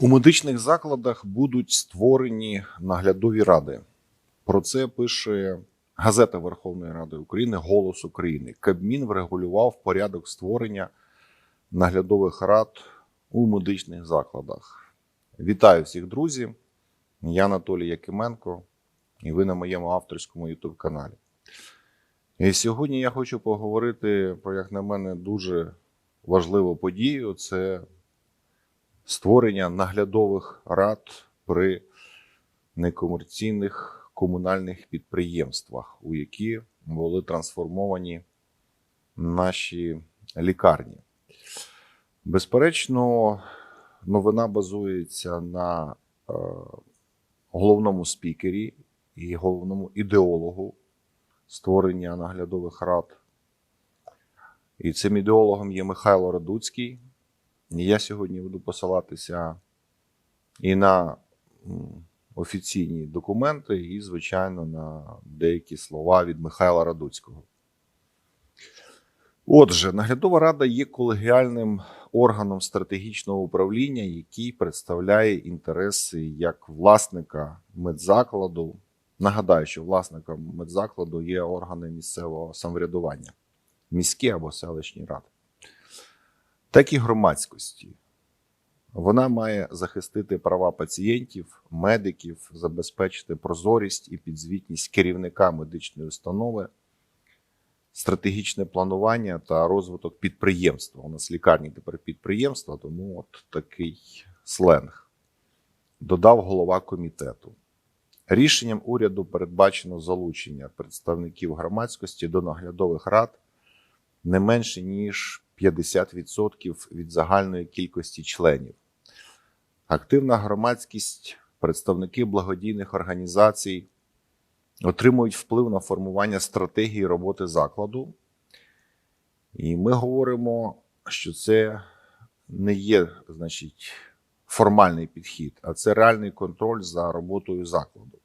У медичних закладах будуть створені наглядові ради. Про це пише газета Верховної Ради України Голос України. Кабмін врегулював порядок створення наглядових рад у медичних закладах. Вітаю всіх, друзі! Я Анатолій Якименко, і ви на моєму авторському youtube каналі. І сьогодні я хочу поговорити про, як на мене, дуже важливу подію. Це створення наглядових рад при некомерційних комунальних підприємствах, у які були трансформовані наші лікарні. Безперечно, новина базується на е, головному спікері і головному ідеологу створення наглядових рад. І цим ідеологом є Михайло Радуцький. Я сьогодні буду посилатися і на офіційні документи, і, звичайно, на деякі слова від Михайла Радуцького. Отже, наглядова рада є колегіальним органом стратегічного управління, який представляє інтереси як власника медзакладу. Нагадаю, що власником медзакладу є органи місцевого самоврядування, міські або селищні ради так і громадськості. Вона має захистити права пацієнтів, медиків, забезпечити прозорість і підзвітність керівника медичної установи, стратегічне планування та розвиток підприємства. У нас лікарні тепер підприємства, тому от такий сленг. Додав голова комітету. Рішенням уряду передбачено залучення представників громадськості до наглядових рад не менше ніж 50% від загальної кількості членів. Активна громадськість, представники благодійних організацій отримують вплив на формування стратегії роботи закладу. І ми говоримо, що це не є, значить, формальний підхід, а це реальний контроль за роботою закладу.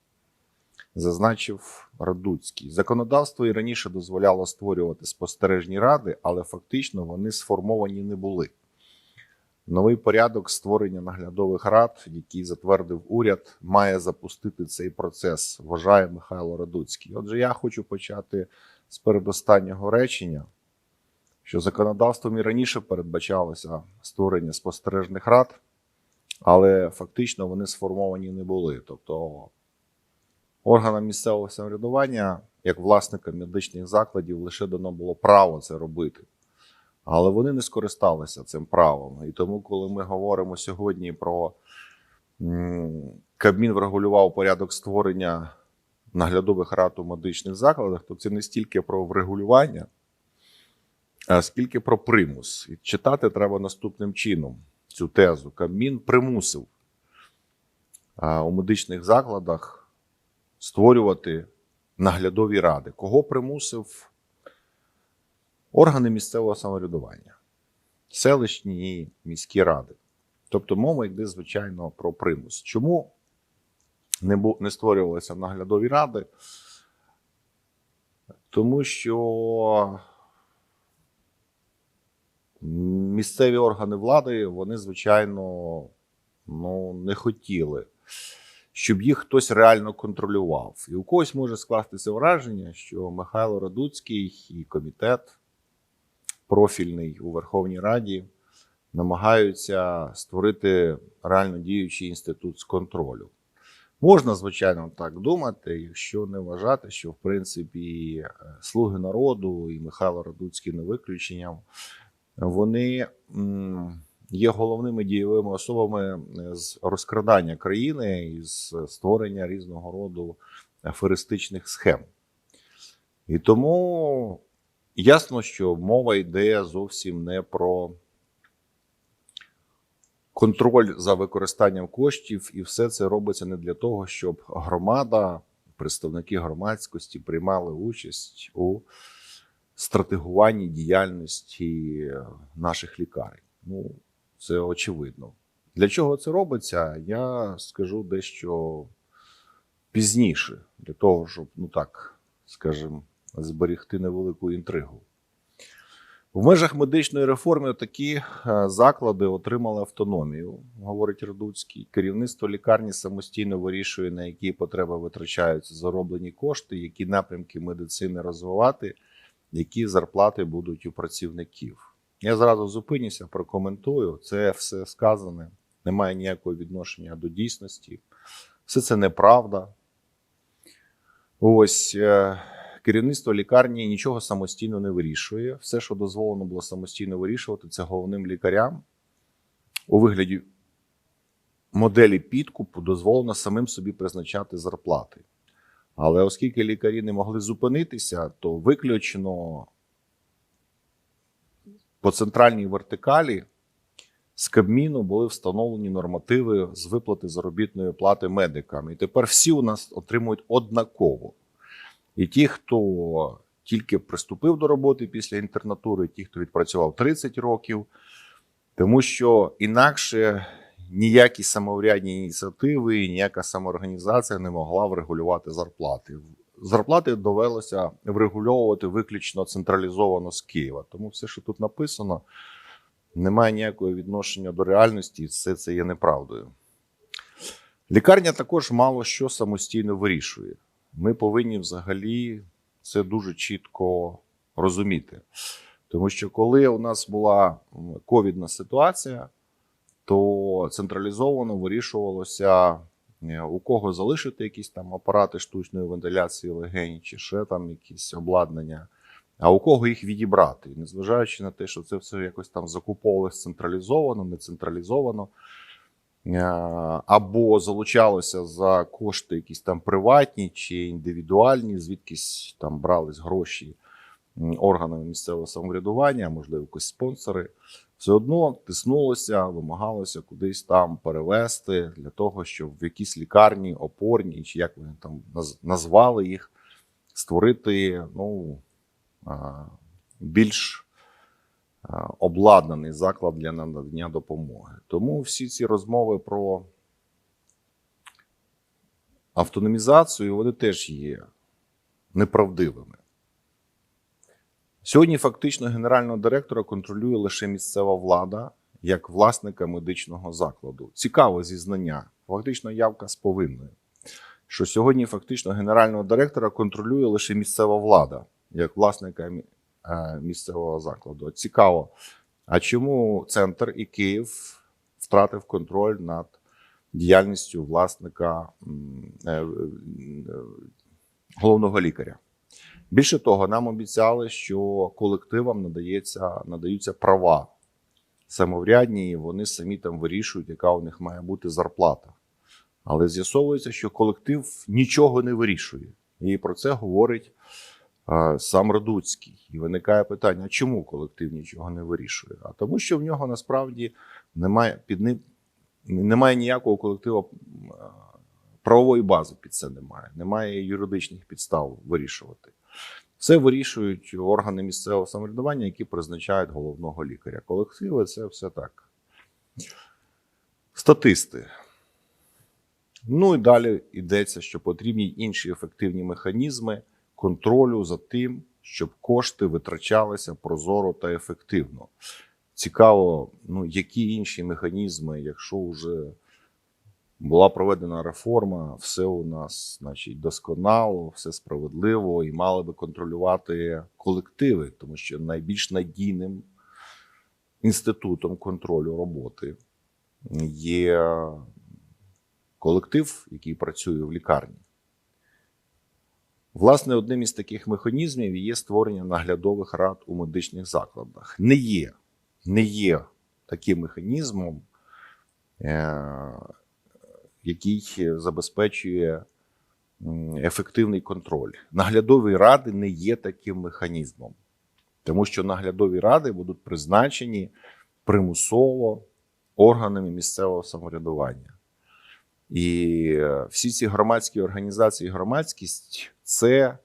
Зазначив Радуцький. Законодавство і раніше дозволяло створювати спостережні ради, але фактично вони сформовані не були. Новий порядок створення наглядових рад, який затвердив уряд, має запустити цей процес, вважає Михайло Радуцький. Отже, я хочу почати з передостаннього речення, що законодавством і раніше передбачалося створення спостережних рад, але фактично вони сформовані не були. Тобто органам місцевого самоврядування, як власникам медичних закладів, лише дано було право це робити. Але вони не скористалися цим правом. І тому, коли ми говоримо сьогодні про Кабмін врегулював порядок створення наглядових рад у медичних закладах, то це не стільки про врегулювання, а скільки про примус. І читати треба наступним чином цю тезу. Кабмін примусив у медичних закладах створювати наглядові ради. Кого примусив органи місцевого самоврядування, селищні і міські ради. Тобто мова йде, звичайно, про примус. Чому не, створювалися наглядові ради? Тому що місцеві органи влади, вони, звичайно, ну, не хотіли щоб їх хтось реально контролював. І у когось може скластися враження, що Михайло Радуцький і комітет профільний у Верховній Раді намагаються створити реально діючий інститут з контролю. Можна, звичайно, так думати, якщо не вважати, що в принципі слуги народу і Михайло Радуцький не виключенням, вони є головними дієвими особами з розкрадання країни і з створення різного роду аферистичних схем. І тому ясно, що мова йде зовсім не про контроль за використанням коштів, і все це робиться не для того, щоб громада, представники громадськості приймали участь у стратегуванні діяльності наших лікарень. Ну, це очевидно. Для чого це робиться, я скажу дещо пізніше, для того, щоб, ну так, скажімо, зберігти невелику інтригу. В межах медичної реформи такі е, заклади отримали автономію, говорить Радуцький. Керівництво лікарні самостійно вирішує, на які потреби витрачаються зароблені кошти, які напрямки медицини розвивати, які зарплати будуть у працівників. Я зразу зупинюся, прокоментую. Це все сказане, не має ніякого відношення до дійсності. Все це неправда. Ось е, керівництво лікарні нічого самостійно не вирішує. Все, що дозволено було самостійно вирішувати, це головним лікарям у вигляді моделі підкупу дозволено самим собі призначати зарплати. Але оскільки лікарі не могли зупинитися, то виключно по центральній вертикалі з Кабміну були встановлені нормативи з виплати заробітної плати медикам. І тепер всі у нас отримують однаково. І ті, хто тільки приступив до роботи після інтернатури, ті, хто відпрацював 30 років, тому що інакше ніякі самоврядні ініціативи, ніяка самоорганізація не могла врегулювати зарплати. Зарплати довелося врегульовувати виключно централізовано з Києва. Тому все, що тут написано, не має ніякого відношення до реальності, і все це є неправдою. Лікарня також мало що самостійно вирішує. Ми повинні взагалі це дуже чітко розуміти. Тому що коли у нас була ковідна ситуація, то централізовано вирішувалося, у кого залишити якісь там апарати штучної вентиляції легень, чи ще там якісь обладнання, а у кого їх відібрати. Незважаючи на те, що це все якось там закуповувалось централізовано, не централізовано, е, або залучалося за кошти якісь там приватні чи індивідуальні, звідкись там брались гроші органами місцевого самоврядування, можливо, якось спонсори. Все одно тиснулося, вимагалося кудись там перевести для того, щоб в якісь лікарні, опорні, чи як вони там назвали їх, створити ну, більш обладнаний заклад для надання допомоги. Тому всі ці розмови про автономізацію вони теж є неправдивими. Сьогодні фактично генерального директора контролює лише місцева влада як власника медичного закладу. Цікаве зізнання, фактично явка з повинною. Що сьогодні фактично генерального директора контролює лише місцева влада як власника е, місцевого закладу. Цікаво, а чому центр і Київ втратив контроль над діяльністю власника е, е, головного лікаря? Більше того, нам обіцяли, що колективам надається, надаються права самоврядні, і вони самі там вирішують, яка у них має бути зарплата. Але з'ясовується, що колектив нічого не вирішує. І про це говорить е, сам Радуцький. І виникає питання: чому колектив нічого не вирішує? А тому, що в нього насправді немає під ним немає ніякого колективу правової бази під це немає. Немає юридичних підстав вирішувати. Все вирішують органи місцевого самоврядування, які призначають головного лікаря. Колективи це все так. Статисти. Ну і далі йдеться, що потрібні інші ефективні механізми контролю за тим, щоб кошти витрачалися прозоро та ефективно. Цікаво, ну які інші механізми, якщо вже була проведена реформа, все у нас, значить, досконало, все справедливо, і мали би контролювати колективи, тому що найбільш надійним інститутом контролю роботи є колектив, який працює в лікарні. Власне, одним із таких механізмів є створення наглядових рад у медичних закладах. Не є, не є таким механізмом, е, який забезпечує ефективний контроль. Наглядові ради не є таким механізмом, тому що наглядові ради будуть призначені примусово органами місцевого самоврядування. І е, всі ці громадські організації, громадськість це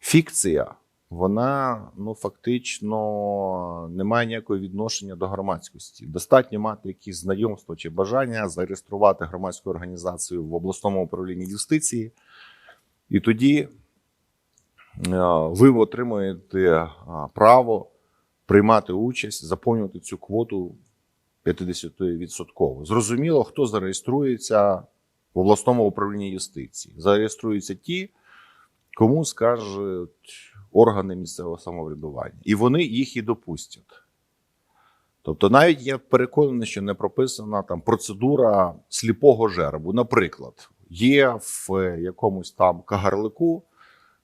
фікція. Вона ну фактично не має ніякого відношення до громадськості. Достатньо мати якісь знайомства чи бажання зареєструвати громадську організацію в обласному управлінні юстиції, і тоді е, ви отримуєте е, право приймати участь, заповнювати цю квоту 50%. Зрозуміло, хто зареєструється в обласному управлінні юстиції. Зареєструються ті, кому скажуть органи місцевого самоврядування. І вони їх і допустять. Тобто, навіть я переконаний, що не прописана там процедура сліпого жеребу. Наприклад, є в якомусь там кагарлику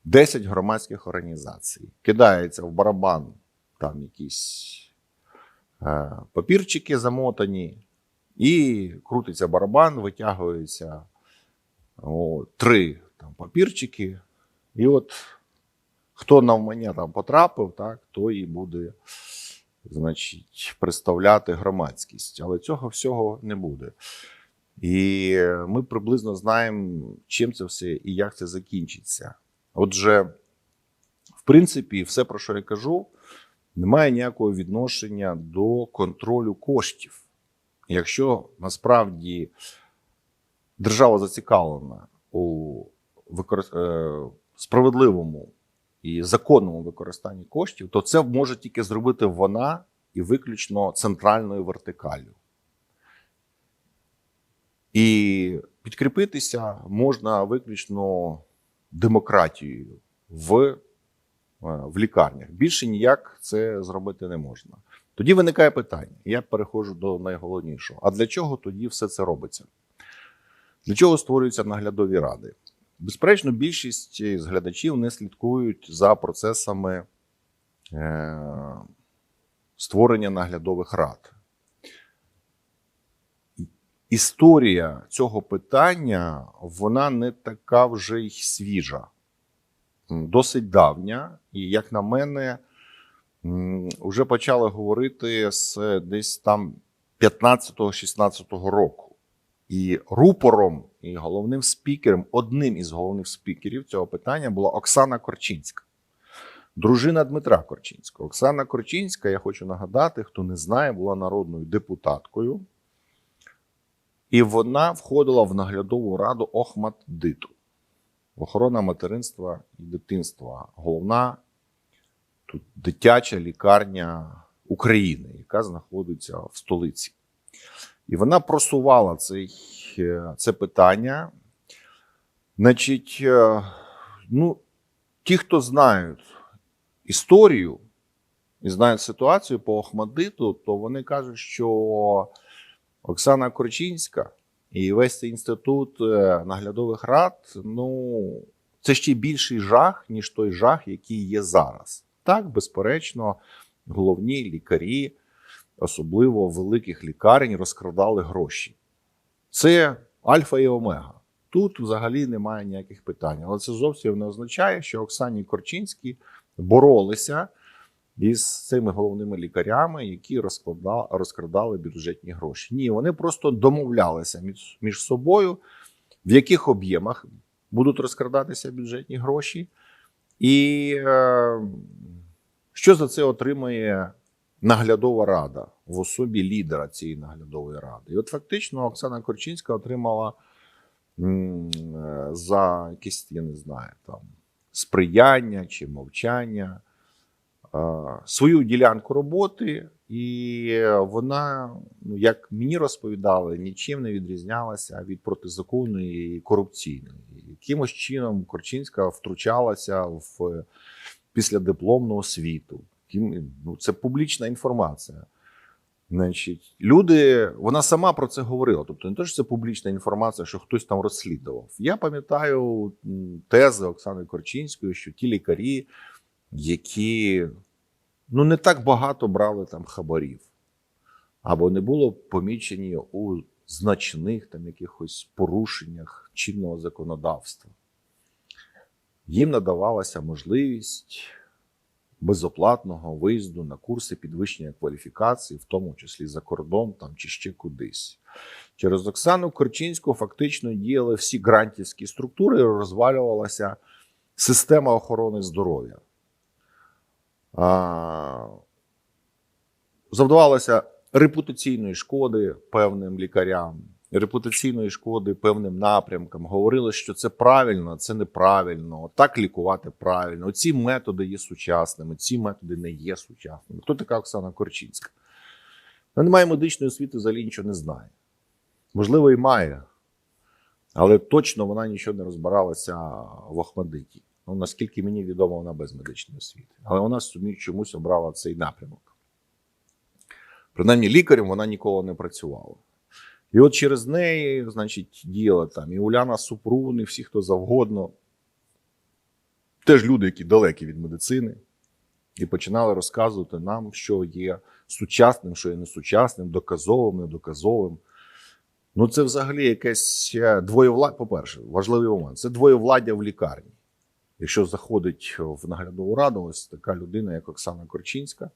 10 громадських організацій. Кидається в барабан там якісь е, папірчики замотані, і крутиться барабан, витягується о, три там, папірчики. І от хто навмання там потрапив, так, той і буде значить, представляти громадськість. Але цього всього не буде. І ми приблизно знаємо, чим це все і як це закінчиться. Отже, в принципі, все, про що я кажу, не має ніякого відношення до контролю коштів. Якщо насправді держава зацікавлена у е, справедливому і законному використанні коштів, то це може тільки зробити вона і виключно центральною вертикаллю. І підкріпитися можна виключно демократією в, е, в лікарнях. Більше ніяк це зробити не можна. Тоді виникає питання. Я переходжу до найголовнішого. А для чого тоді все це робиться? Для чого створюються наглядові ради? Безперечно, більшість з глядачів не слідкують за процесами е, створення наглядових рад. Історія цього питання вона не така вже й свіжа, досить давня, і, як на мене, вже почали говорити з десь там 15-16 року. І рупором і головним спікером, одним із головних спікерів цього питання була Оксана Корчинська, дружина Дмитра Корчинського. Оксана Корчинська, я хочу нагадати, хто не знає, була народною депутаткою. І вона входила в наглядову раду Охматдиту, охорона материнства і дитинства, головна тут дитяча лікарня України, яка знаходиться в столиці. І вона просувала цей, це питання. Значить, е, ну, ті, хто знають історію і знають ситуацію по Охмадиту, то вони кажуть, що Оксана Корчинська і весь цей інститут е, наглядових рад, ну, це ще більший жах, ніж той жах, який є зараз. Так, безперечно, головні лікарі, особливо великих лікарень, розкрадали гроші. Це альфа і омега. Тут взагалі немає ніяких питань. Але це зовсім не означає, що Оксані Корчинській боролися із цими головними лікарями, які розкладали, розкрадали бюджетні гроші. Ні, вони просто домовлялися між, між собою, в яких об'ємах будуть розкрадатися бюджетні гроші, і е, що за це отримає наглядова рада в особі лідера цієї наглядової ради. І от фактично Оксана Корчинська отримала е, за якісь, я не знаю, там сприяння чи мовчання е, свою ділянку роботи, і вона, ну як мені розповідали, нічим не відрізнялася від протизаконної і корупційної. Якимось чином Корчинська втручалася в післядипломну освіту. Ну, це публічна інформація. Значить, люди, вона сама про це говорила. Тобто не те, що це публічна інформація, що хтось там розслідував. Я пам'ятаю тези Оксани Корчинської, що ті лікарі, які ну, не так багато брали там хабарів, або не було помічені у значних там якихось порушеннях чинного законодавства. Їм надавалася можливість безоплатного виїзду на курси підвищення кваліфікації, в тому числі за кордон там чи ще кудись. Через Оксану Корчинську фактично діяли всі грантівські структури, і розвалювалася система охорони здоров'я. Завдавалося репутаційної шкоди певним лікарям. Репутаційної шкоди певним напрямкам, говорили, що це правильно, це неправильно, так лікувати правильно. Ці методи є сучасними, ці методи не є сучасними. Хто така Оксана Корчинська? Вона не має медичної освіти, взагалі нічого не знає. Можливо, і має, але точно вона нічого не розбиралася в Охмадиті. Ну, наскільки мені відомо, вона без медичної освіти. Але вона собі чомусь обрала цей напрямок. Принаймні, лікарем вона ніколи не працювала. І от через неї, значить, діяла там і Уляна Супрун, і всі, хто завгодно. Теж люди, які далекі від медицини, і починали розказувати нам, що є сучасним, що є несучасним, доказовим, недоказовим. Ну, це взагалі якесь е, двоєвладдя. По-перше, важливий момент це двоєвладдя в лікарні. Якщо заходить в наглядову раду, ось така людина, як Оксана Корчинська,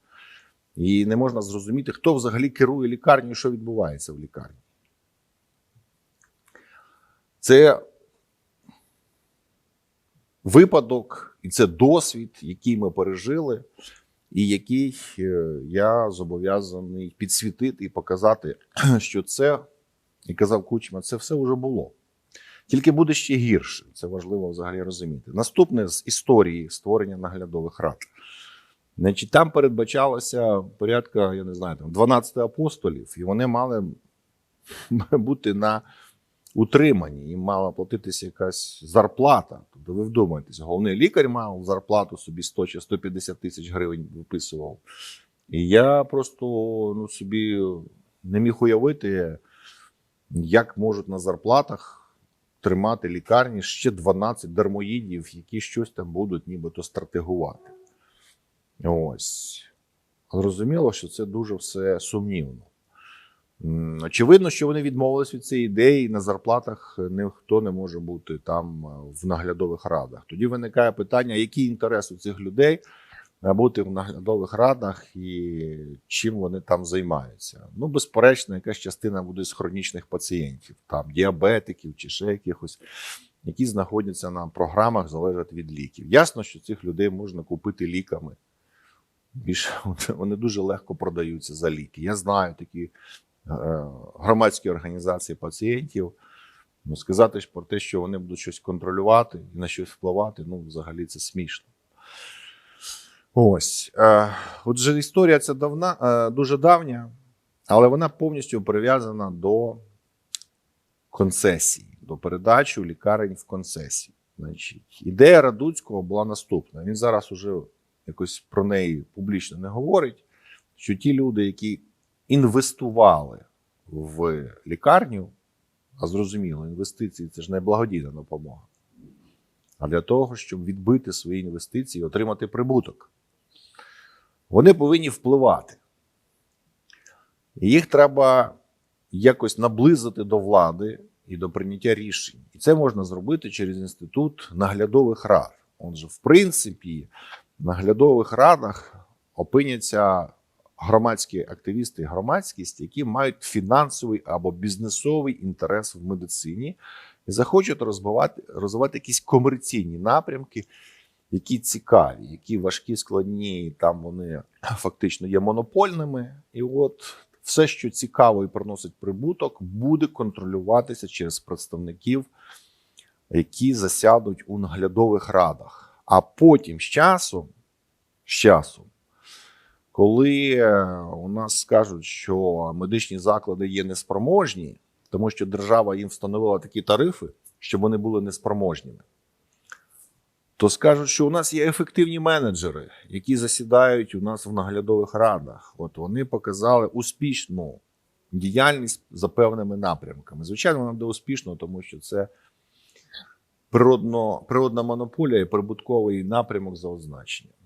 і не можна зрозуміти, хто взагалі керує лікарнею, що відбувається в лікарні. Це випадок і це досвід, який ми пережили, і який е, я зобов'язаний підсвітити і показати, що це, і казав Кучма, це все вже було. Тільки буде ще гірше. Це важливо взагалі розуміти. Наступне з історії створення наглядових рад. Значить, там передбачалося порядка, я не знаю, там 12 апостолів, і вони мали бути на утриманні, їм мала платитися якась зарплата. Тобто ви вдумаєтесь, головний лікар мав зарплату собі 100 чи 150 тисяч гривень виписував. І я просто ну, собі не міг уявити, як можуть на зарплатах тримати лікарні ще 12 дармоїдів, які щось там будуть нібито стратегувати. Ось. Зрозуміло, що це дуже все сумнівно. Очевидно, що вони відмовились від цієї ідеї, і на зарплатах ніхто не може бути там е, в наглядових радах. Тоді виникає питання, який інтерес у цих людей е, бути в наглядових радах і чим вони там займаються. Ну, безперечно, якась частина буде з хронічних пацієнтів, там діабетиків чи ще якихось, які знаходяться на програмах, залежать від ліків. Ясно, що цих людей можна купити ліками. Більше вони дуже легко продаються за ліки. Я знаю такі громадські організації пацієнтів. Ну, сказати ж про те, що вони будуть щось контролювати і на щось впливати, ну, взагалі це смішно. Ось. Е, Отже, історія ця давна, е, дуже давня, але вона повністю прив'язана до концесії, до передачі лікарень в концесію. Значить, ідея Радуцького була наступна. Він зараз уже якось про неї публічно не говорить. Що ті люди, які інвестували в лікарню, а зрозуміло, інвестиції це ж не благодійна допомога. А для того, щоб відбити свої інвестиції і отримати прибуток. Вони повинні впливати. Їх треба якось наблизити до влади і до прийняття рішень. І це можна зробити через інститут наглядових рад. Отже, в принципі, в наглядових радах опиняться громадські активісти громадськість, які мають фінансовий або бізнесовий інтерес в медицині і захочуть розвивати, розвивати якісь комерційні напрямки, які цікаві, які важкі, складні, там вони фактично є монопольними. І от все, що цікаво і приносить прибуток, буде контролюватися через представників, які засядуть у наглядових радах. А потім з часом, з часом, коли е, у нас скажуть, що медичні заклади є неспроможні, тому що держава їм встановила такі тарифи, щоб вони були неспроможніми, то скажуть, що у нас є ефективні менеджери, які засідають у нас в наглядових радах. От вони показали успішну діяльність за певними напрямками. Звичайно, вона буде успішно, тому що це природно, природна монополія і прибутковий напрямок за означенням.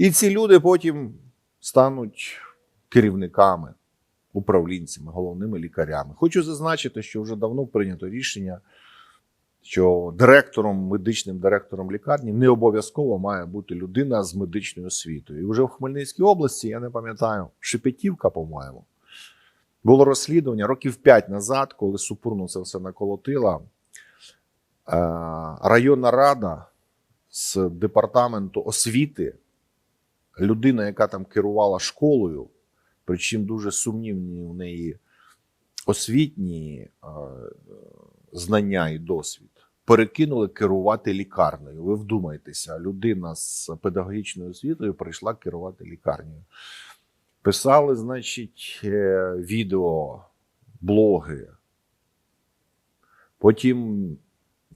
І ці люди потім стануть керівниками, управлінцями, головними лікарями. Хочу зазначити, що вже давно прийнято рішення, що директором, медичним директором лікарні не обов'язково має бути людина з медичною освітою. І вже в Хмельницькій області, я не пам'ятаю, Шепетівка, по-моєму, було розслідування років п'ять назад, коли Супурну це все наколотила. Е, Районна рада з департаменту освіти людина, яка там керувала школою, причому дуже сумнівні у неї освітні знання і досвід перекинули керувати лікарнею. Ви вдумайтеся, людина з педагогічною освітою прийшла керувати лікарнею. Писали, значить, е, відео, блоги. Потім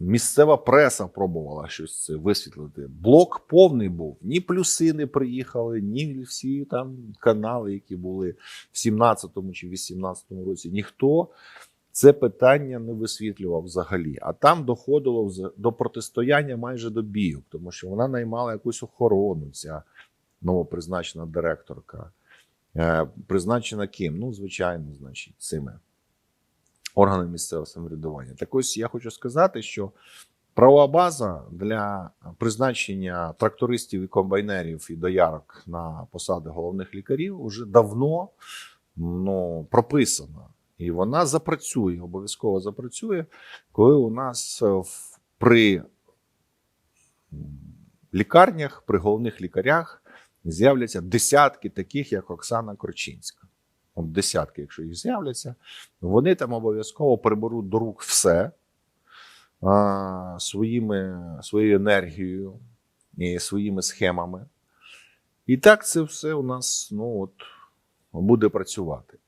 місцева преса пробувала щось це висвітлити. Блок повний був. Ні плюси не приїхали, ні всі там канали, які були в 17-му чи 18-му році. Ніхто це питання не висвітлював взагалі. А там доходило до протистояння майже до бійок, тому що вона наймала якусь охорону, ця новопризначена директорка. Е, Призначена ким? Ну, звичайно, значить, цими органами місцевого самоврядування. Так ось я хочу сказати, що правова база для призначення трактористів і комбайнерів і доярок на посади головних лікарів вже давно ну, прописана. І вона запрацює, обов'язково запрацює, коли у нас е, в- при лікарнях, при головних лікарях з'являться десятки таких, як Оксана Корчинська. Десятки, якщо їх з'являться, вони там обов'язково приберуть до рук все а, своїми, своєю енергією і своїми схемами. І так це все у нас ну, от, буде працювати.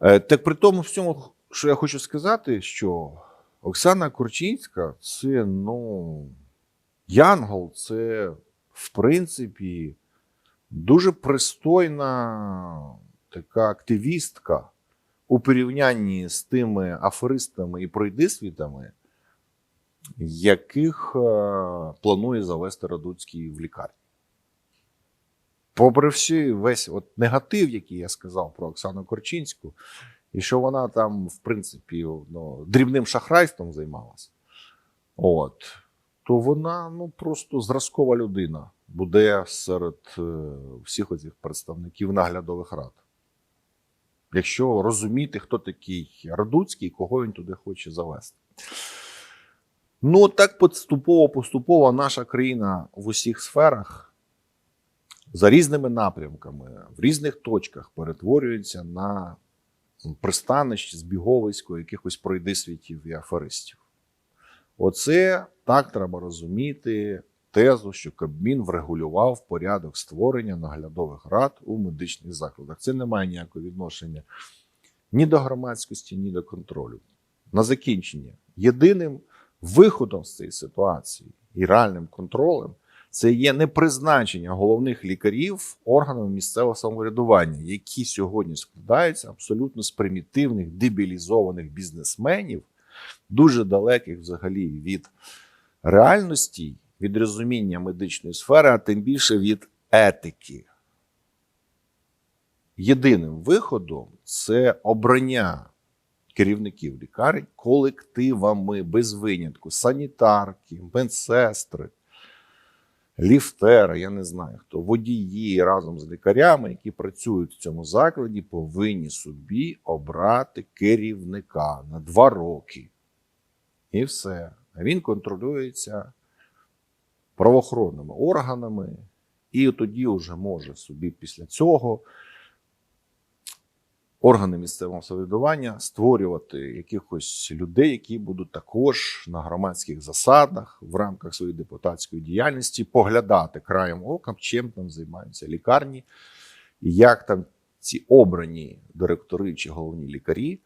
Е, Так при тому всьому, що я хочу сказати, що Оксана Корчинська це ну, Янгол, це в принципі дуже пристойна така активістка у порівнянні з тими аферистами і пройдисвітами, яких е, планує завести Радуцький в лікарні. Попри всі, весь от негатив, який я сказав про Оксану Корчинську, і що вона там, в принципі, ну, дрібним шахрайством займалася, от, то вона ну, просто зразкова людина буде серед е, всіх оцих представників наглядових рад. Якщо розуміти, хто такий Радуцький кого він туди хоче завести. Ну, так поступово-поступово наша країна в усіх сферах за різними напрямками, в різних точках перетворюється на пристанище, збіговисько якихось пройдисвітів і аферистів. Оце так треба розуміти тезу, що Кабмін врегулював порядок створення наглядових рад у медичних закладах. Це не має ніякого відношення ні до громадськості, ні до контролю. На закінчення, єдиним виходом з цієї ситуації і реальним контролем це є не призначення головних лікарів органами місцевого самоврядування, які сьогодні складаються абсолютно з примітивних дебілізованих бізнесменів, дуже далеких взагалі від реальності, від розуміння медичної сфери, а тим більше від етики. Єдиним виходом це обрання керівників лікарень колективами без винятку, санітарки, медсестри, ліфтери, я не знаю хто, водії разом з лікарями, які працюють в цьому закладі, повинні собі обрати керівника на два роки. І все. Він контролюється правоохоронними органами, і тоді вже може собі після цього органи місцевого самоврядування створювати якихось людей, які будуть також на громадських засадах в рамках своєї депутатської діяльності поглядати краєм ока, чим там займаються лікарні, і як там ці обрані директори чи головні лікарі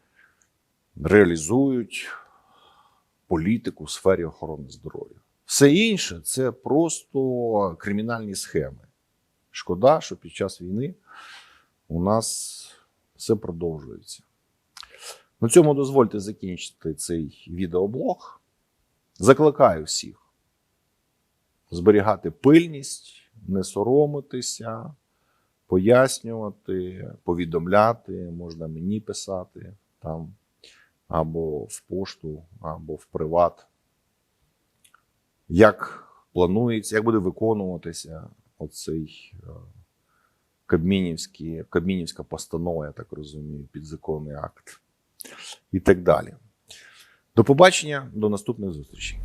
реалізують політику в сфері охорони здоров'я. Все інше це просто кримінальні схеми. Шкода, що під час війни у нас все продовжується. На цьому дозвольте закінчити цей відеоблог. Закликаю всіх зберігати пильність, не соромитися, пояснювати, повідомляти, можна мені писати там або в пошту, або в приват. Як планується, як буде виконуватися оцей Кабмінівський, Кабмінівські, Кабмінівська постанова, я так розумію, підзаконний акт і так далі. До побачення, до наступних зустрічей.